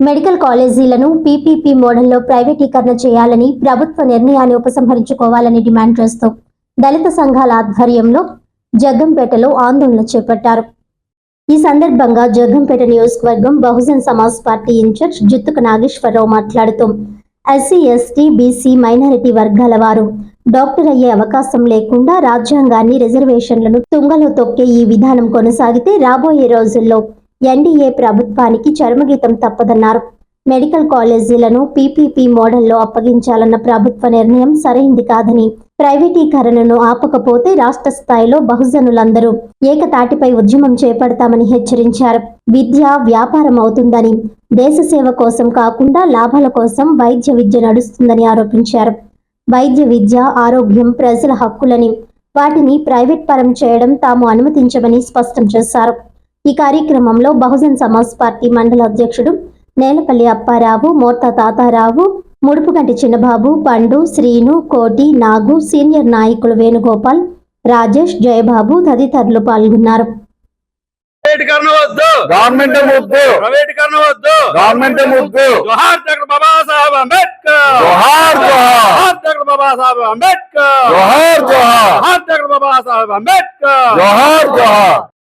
Medical కాలేజీలను PPP మోడల్లో ప్రైవేటీకరణ చేయాలని ప్రభుత్వ నిర్ణయాన్ని ఉపసంహరించుకోవాలని డిమాండ్ చేస్తూ దళిత సంఘాల ఆధ్వర్యంలో జగ్గంపేటలో ఆందోళన చేపట్టారు. ఈ సందర్భంగా జగ్గంపేట నియోజకవర్గం Bahujan Samaj party in charge జుత్తుకు Nageswararao మాట్లాడుతూ ఎస్సీ ఎస్టీ బీసీ మైనారిటీ వర్గాల వారు డాక్టర్ అయ్యే అవకాశం లేకుండా రాజ్యాంగాన్ని రిజర్వేషన్లను తుంగలో తొక్కే ఈ విధానం కొనసాగితే రాబోయే రోజుల్లో ఎన్డీఏ ప్రభుత్వానికి చర్మగీతం తప్పదన్నారు. మెడికల్ కాలేజీలను పీపీపీ మోడల్లో అప్పగించాలన్న ప్రభుత్వ నిర్ణయం సరైంది కాదని ప్రైవేటీకరణను ఆపకపోతే రాష్ట్ర స్థాయిలో బహుజనులందరూ ఏకతాటిపై ఉద్యమం చేపడతామని హెచ్చరించారు. విద్య వ్యాపారం అవుతుందని దేశ సేవ కోసం కాకుండా లాభాల కోసం వైద్య విద్య నడుస్తుందని ఆరోపించారు. వైద్య విద్య ఆరోగ్యం ప్రజల హక్కులని వాటిని ప్రైవేట్ పరం చేయడం తాము అనుమతించమని స్పష్టం చేశారు. ఈ కార్యక్రమంలో బహుజన్ సమాజ్ పార్టీ మండల అధ్యక్షుడు నేలపల్లి అప్పారావు మోర్తా తాతారావు ముడుపుగంటి చిన్నబాబు పండు శ్రీను కోటి నాగు సీనియర్ నాయకులు వేణుగోపాల్ రాజేష్ జయబాబు తదితరులు పాల్గొన్నారు. అంబేద్కర్.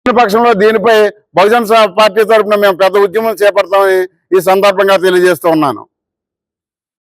పక్షంలో దీనిపై బహుజన పార్టీ తరఫున మేము పెద్ద ఉద్యమం చేపడతామని ఈ సందర్భంగా తెలియజేస్తూ ఉన్నాను.